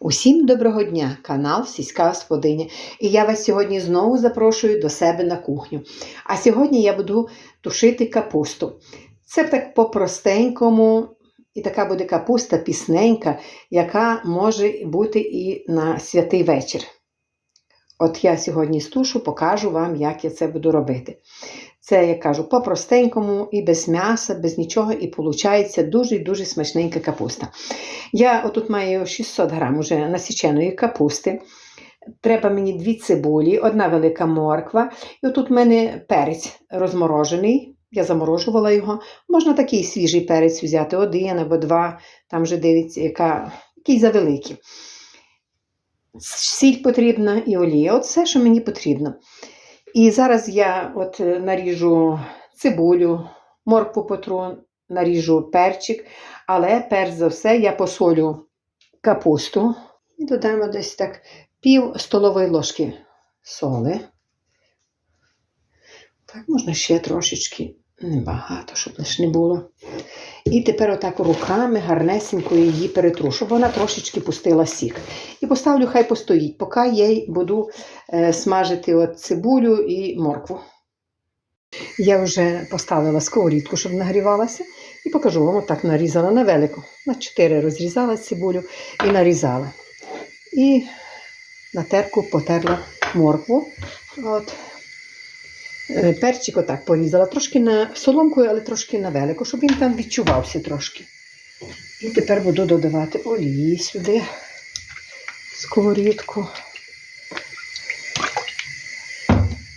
Усім доброго дня, канал Сільська Господиня. І я вас сьогодні знову запрошую до себе на кухню. А сьогодні я буду тушити капусту. Це так по-простенькому, і така буде капуста пісненька, яка може бути і на святий вечір. От я сьогодні стушу, покажу вам, як я це буду робити. Це, я кажу, по-простенькому, і без м'яса, без нічого, і виходить дуже дуже смачненька капуста. Я отут маю 600 грам уже насіченої капусти. Треба мені дві цибулі, одна велика морква. І отут в мене перець розморожений. Я заморожувала його. Можна такий свіжий перець взяти, один або два, там вже дивиться, яка, який завеликий. Сіль потрібна і олія. От що мені потрібно. І зараз я от наріжу цибулю, моркву потру, наріжу перчик, але перш за все я посолю капусту і додамо десь так пів столової ложки соли. Так, можна ще трошечки, небагато, щоб лише не було. І тепер отак руками гарнесенько її перетру, щоб вона трошечки пустила сік. І поставлю, хай постоїть, поки я буду е, смажити от цибулю і моркву. Я вже поставила сковорідку, щоб нагрівалася, і покажу вам, отак нарізала на велику. На 4 розрізала цибулю і нарізала. І на терку потерла моркву. От. Е, Перчик отак порізала, трошки на соломкою, але трошки на велику, щоб він там відчувався трошки. І тепер буду додавати олії сюди, сковорідку.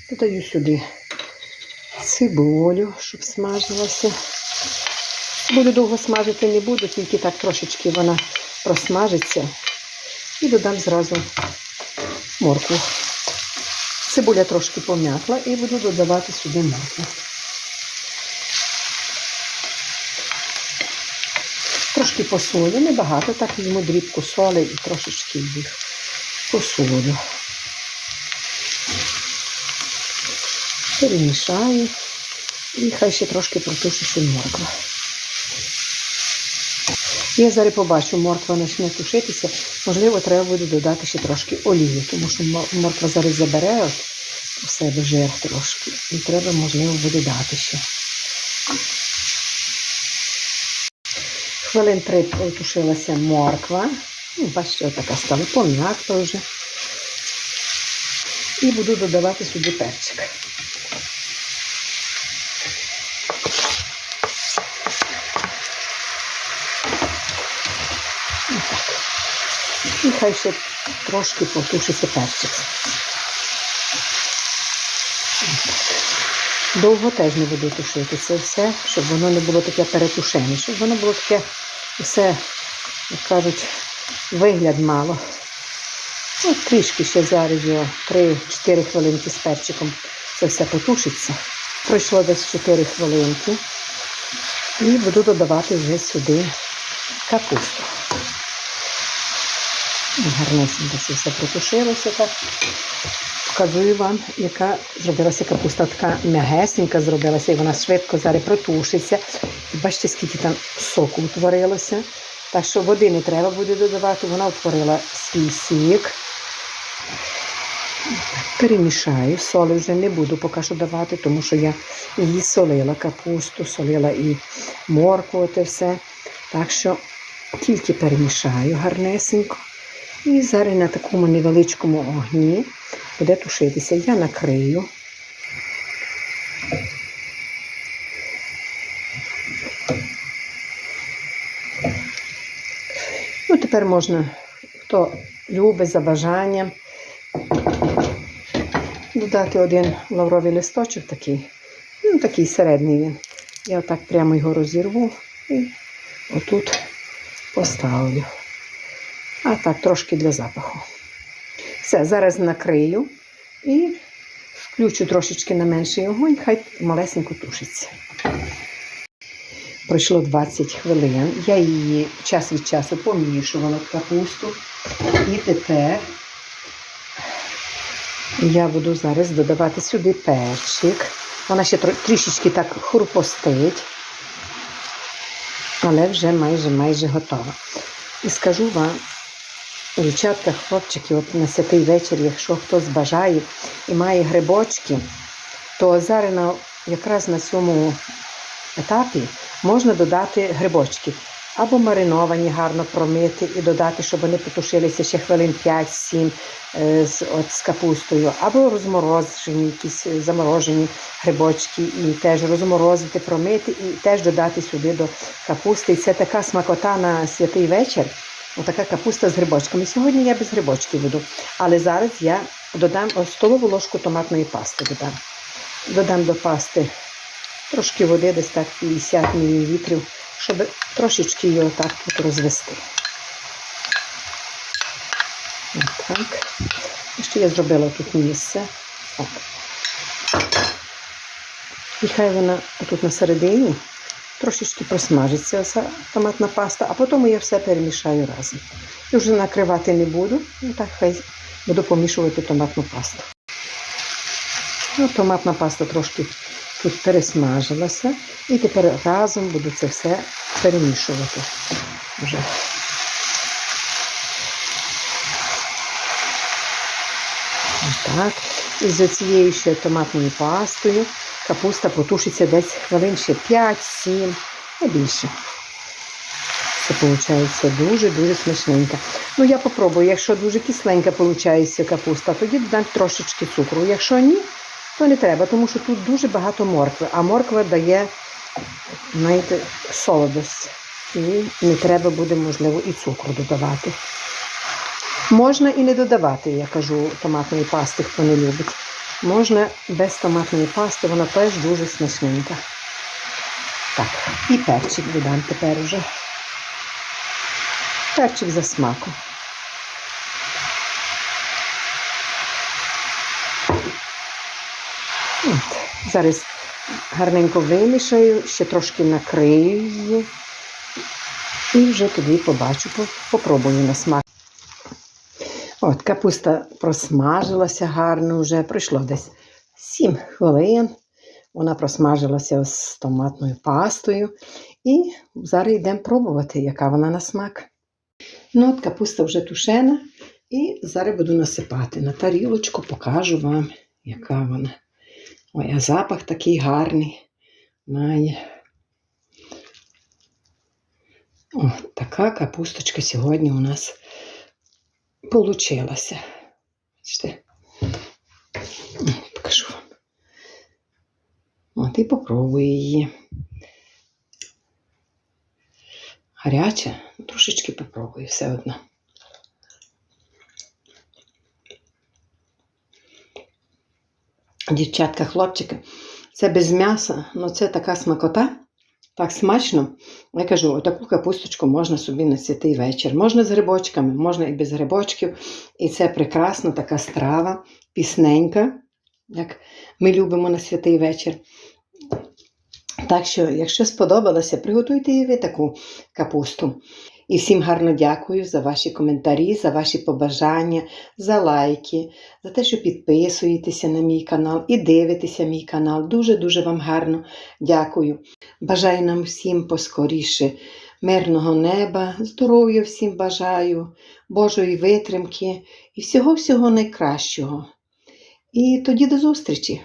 Додаю сюди цибулю, щоб смажилася. Буду довго смажити не буду, тільки так трошечки вона просмажиться. І додам зразу моркву. Цибуля трошки пом'якла і буду додавати сюди моркву. Трошки посолю, небагато, так візьму дрібку соли і трошечки їх посолю. Перемішаю і хай ще трошки протушиться морква. Я зараз побачу, морква почне тушитися. Можливо, треба буде додати ще трошки олії, тому що морква зараз забере от у себе жир трошки. І треба, можливо, буде дати ще. Хвилин три протушилася морква. Ну, Бачите, така стала пом'якла вже. І буду додавати сюди перчик. І хай ще трошки потушиться перчик. Довго теж не буду тушити це все, щоб воно не було таке перетушене, щоб воно було таке все, як кажуть, вигляд мало. Ну, трішки ще зараз його 3-4 хвилинки з перчиком це все потушиться. Пройшло десь 4 хвилинки. І буду додавати вже сюди капусту. Гарнесенько це все протушилося так. Показую вам, яка зробилася капуста. Така м'ягесенька зробилася, і вона швидко зараз протушиться. І бачите, скільки там соку утворилося. Так що води не треба буде додавати, вона утворила свій сік. Перемішаю, соли вже не буду поки що давати, тому що я її солила капусту, солила і моркву, те все. Так що тільки перемішаю гарнесенько. І зараз на такому невеличкому огні буде тушитися. Я накрию. Ну, тепер можна, хто любить за бажанням, додати один лавровий листочок такий, ну такий середній він. Я отак прямо його розірву і отут поставлю. А так, трошки для запаху. Все, зараз накрию і включу трошечки на менший огонь, хай малесенько тушиться. Пройшло 20 хвилин. Я її час від часу помішувала в капусту. І тепер я буду зараз додавати сюди перчик. Вона ще трішечки так хрупостить, але вже майже майже готова. І скажу вам, Дівчатка, хлопчики, от на святий вечір, якщо хтось бажає і має грибочки, то зараз якраз на цьому етапі можна додати грибочки. Або мариновані, гарно промити і додати, щоб вони потушилися ще хвилин 5-7 е, з, от, з капустою, або розморожені, якісь е, заморожені грибочки, і теж розморозити, промити, і теж додати сюди до капусти. І це така смакота на святий вечір. Отака капуста з грибочками. Сьогодні я без грибочків веду, але зараз я додам ось столову ложку томатної пасти. Додам. Додам до пасти трошки води, десь так 50 мл, щоб трошечки його так тут розвести. Отак. І ще я зробила тут місце. От. І хай вона тут на середині трошечки просмажиться ця томатна паста, а потім я все перемішаю разом. І вже накривати не буду, ну так хай буду помішувати томатну пасту. Ну, томатна паста трошки тут пересмажилася. І тепер разом буду це все перемішувати. Вже. Так. І з цією ще томатною пастою капуста потушиться десь хвилин ще 5-7, не більше. Це виходить дуже-дуже смачненько. Ну, я попробую, якщо дуже кисленька виходить капуста, тоді додам трошечки цукру. Якщо ні, то не треба, тому що тут дуже багато моркви, а морква дає, знаєте, солодость. І не треба буде, можливо, і цукру додавати. Можна і не додавати, я кажу, томатної пасти, хто не любить. Можна без томатної пасти, вона теж дуже смачненька. Так, і перчик додам тепер уже. Перчик за смаком. От. Зараз гарненько вимішаю, ще трошки накрию її. І вже тоді побачу, попробую на смак. От, капуста просмажилася гарно вже, пройшло десь 7 хвилин. Вона просмажилася з томатною пастою. І зараз йдемо пробувати, яка вона на смак. Ну, от капуста вже тушена. І зараз буду насипати на тарілочку, покажу вам, яка вона. Ой, а запах такий гарний має. О, така капусточка сьогодні у нас получилася. Бачите? Покажу вам. От і попробую її. Гаряча, трошечки попробую все одно. Дівчатка, хлопчики, це без м'яса, але це така смакота, так смачно. Я кажу, таку капусточку можна собі на святий вечір. Можна з грибочками, можна і без грибочків. І це прекрасна така страва, пісненька, як ми любимо на святий вечір. Так що, якщо сподобалося, приготуйте і ви таку капусту. І всім гарно дякую за ваші коментарі, за ваші побажання, за лайки, за те, що підписуєтеся на мій канал і дивитеся мій канал. Дуже-дуже вам гарно дякую. Бажаю нам всім поскоріше мирного неба, здоров'я всім бажаю, Божої витримки і всього-всього найкращого. І тоді до зустрічі!